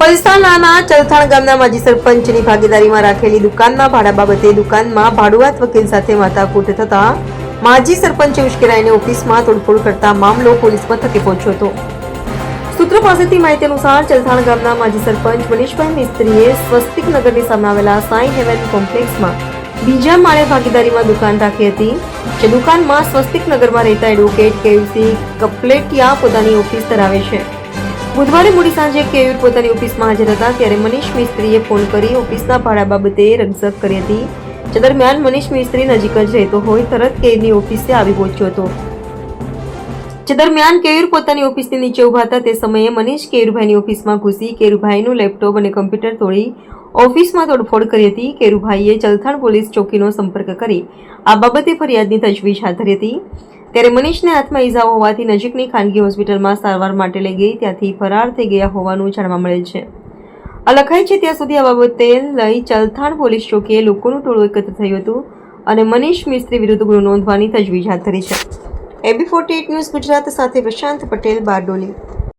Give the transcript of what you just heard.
પલસાણાના ચલથાણ ગામના માજી સરપંચની ભાગીદારીમાં રાખેલી દુકાનના ભાડા બાબતે દુકાનમાં ભાડુઆત વકીલ સાથે માથાકૂટ થતા માજી સરપંચે ઉશ્કેરાઈને ઓફિસમાં તોડફોડ કરતા મામલો પોલીસ મથકે પહોંચ્યો હતો. સૂત્રો પાસેથી માહિતી અનુસાર ચલથાણ ગામના માજી સરપંચ મનીષભાઈ મિસ્ત્રીએ સ્વસ્તિક નગરની સામે આવેલા સાઈ હેવન કોમ્પ્લેક્સમાં બીજા માળે ભાગીદારીમાં દુકાન રાખી હતી, જે દુકાનમાં સ્વસ્તિક નગરમાં રહેતા એડવોકેટ કેયુસી કપલેટિયા પોતાની ઓફિસ ધરાવે છે. બુધવારે મોડી સાંજે કેયુર પોતાની ઓફિસમાં હાજર હતા, ત્યારે મનીષ મિસ્ત્રીએ ફોન કરી ઓફિસના ભાડા બાબતે રકઝક કરી હતી. જે દરમિયાન મનીષ મિસ્ત્રી નજીક જ રહેતો હોય, તરત કેયુરની ઓફિસે આવી પહોંચ્યો હતો. જે દરમિયાન કેયુર પોતાની ઓફિસની નીચે ઊભા હતા, તે સમયે મનીષ કેયુરભાઈની ઓફિસમાં ઘૂસી, કેયુરભાઈનું લેપટોપ અને કમ્પ્યુટર તોડી ઓફિસમાં તોડફોડ કરી હતી. કેરુભાઈએ ચલથાણ પોલીસ ચોકીનો સંપર્ક કરી આ બાબતે ફરિયાદની તજવીજ હાથ ધરી હતી. ત્યારે મનીષને હાથમાં ઈજાઓ હોવાથી નજીકની ખાનગી હોસ્પિટલમાં સારવાર માટે લઈ ગઈ, ત્યાંથી ફરાર થઈ ગયા હોવાનું જાણવા મળેલ છે. આ લખાય છે, ત્યાં સુધી આ બાબતે લઈ ચલથાણ પોલીસ ચોકીએ લોકોનું ટોળું એકત્ર થયું હતું અને મનીષ મિસ્ત્રી વિરુદ્ધ ગુનો નોંધવાની તજવીજ હાથ ધરી છે. એબી ફોર્ટી ન્યૂઝ ગુજરાત સાથે પ્રશાંત પટેલ બારડોલી.